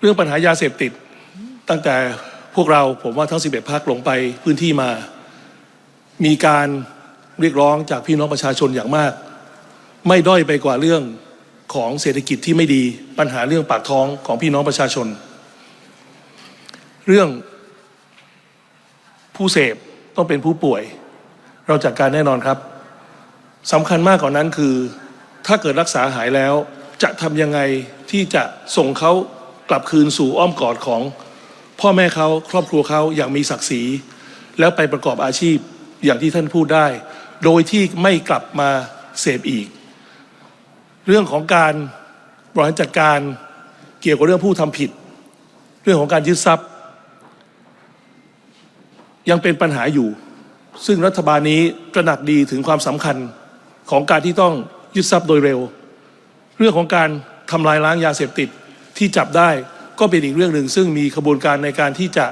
เรื่องปัญหายาเสพติด ตั้งแต่พวกเราผมว่าทั้ง 11พักลงไปพื้นที่มา มีการเรียกร้องจากพี่น้องประชาชนอย่างมาก ไม่ด้อยไปกว่าเรื่องของเศรษฐกิจที่ไม่ดีปัญหาเรื่องปากท้องของพี่น้องประชาชน เรื่องผู้เสพต้องเป็นผู้ป่วย เราจัดการแน่นอนครับสำคัญมากกว่านั้นคือ ถ้าเกิดรักษาหายแล้ว จะทำยังไงที่จะส่งเขา กลับคืนสู่อ้อมกอดของพ่อแม่เขาครอบครัวเขาอย่างมีศักดิ์ศรี แล้วไปประกอบอาชีพอย่างที่ท่านพูดได้ โดยที่ไม่กลับมาเสพอีก เรื่องของการบริหารจัดการเกี่ยวกับเรื่องผู้ทำผิด เรื่องของการยึดทรัพย์ ยังเป็นปัญหาอยู่ ซึ่งรัฐบาลนี้ตระหนักดีถึงความสำคัญของการที่ต้องยึดทรัพย์โดยเร็ว เรื่องของการทำลายล้างยาเสพติด ที่จับได้ก็เป็นอีกเรื่องหนึ่ง ซึ่งมีขบวนการในการที่จะ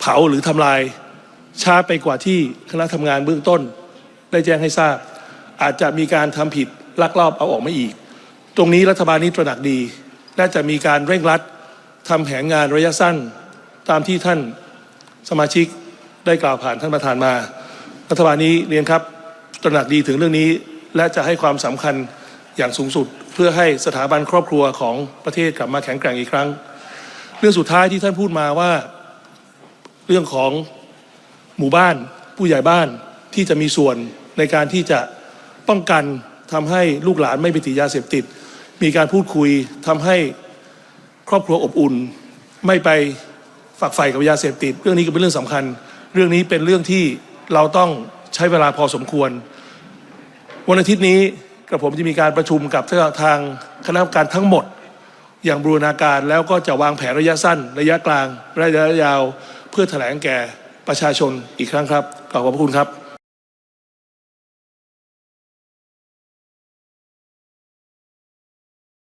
เผาหรือทำลาย ช้าไปกว่าที่คณะทำงานเบื้องต้น ได้แจ้งให้ทราบ อาจจะมีการทำผิดลักลอบเอาออกมาอีก ตรงนี้รัฐบาลนี้ตระหนักดีและจะมีการเร่งรัดทำแผนงานระยะสั้น ตามที่ท่านสมาชิกได้กล่าวผ่านท่านประธานมา รัฐบาลนี้เรียนครับ ตระหนักดีถึงเรื่องนี้ และจะให้ความสำคัญอย่างสูงสุด เพื่อให้สถาบันครอบครัวของประเทศกลับมาแข็งแกร่งอีกครั้ง เรื่องสุดท้ายที่ท่านพูดมาว่าเรื่องของหมู่บ้านผู้ใหญ่บ้านที่จะมีส่วนในการที่จะป้องกันทำให้ลูกหลานไม่ไปติดยาเสพติด มีการพูดคุยทำให้ครอบครัวอบอุ่น ไม่ไปฝักใฝ่กับยาเสพติด เรื่องนี้ก็เป็นเรื่องสำคัญ เรื่องนี้เป็นเรื่องที่เราต้องใช้เวลาพอสมควร วันอาทิตย์นี้ กระผมจะมีการประชุมกับทางคณะกรรมการทั้งหมด อย่างบูรณาการแล้วก็จะวางแผนระยะสั้น ระยะกลาง ระยะยาว เพื่อแถลงแก่ประชาชนอีกครั้งครับขอบพระคุณครับ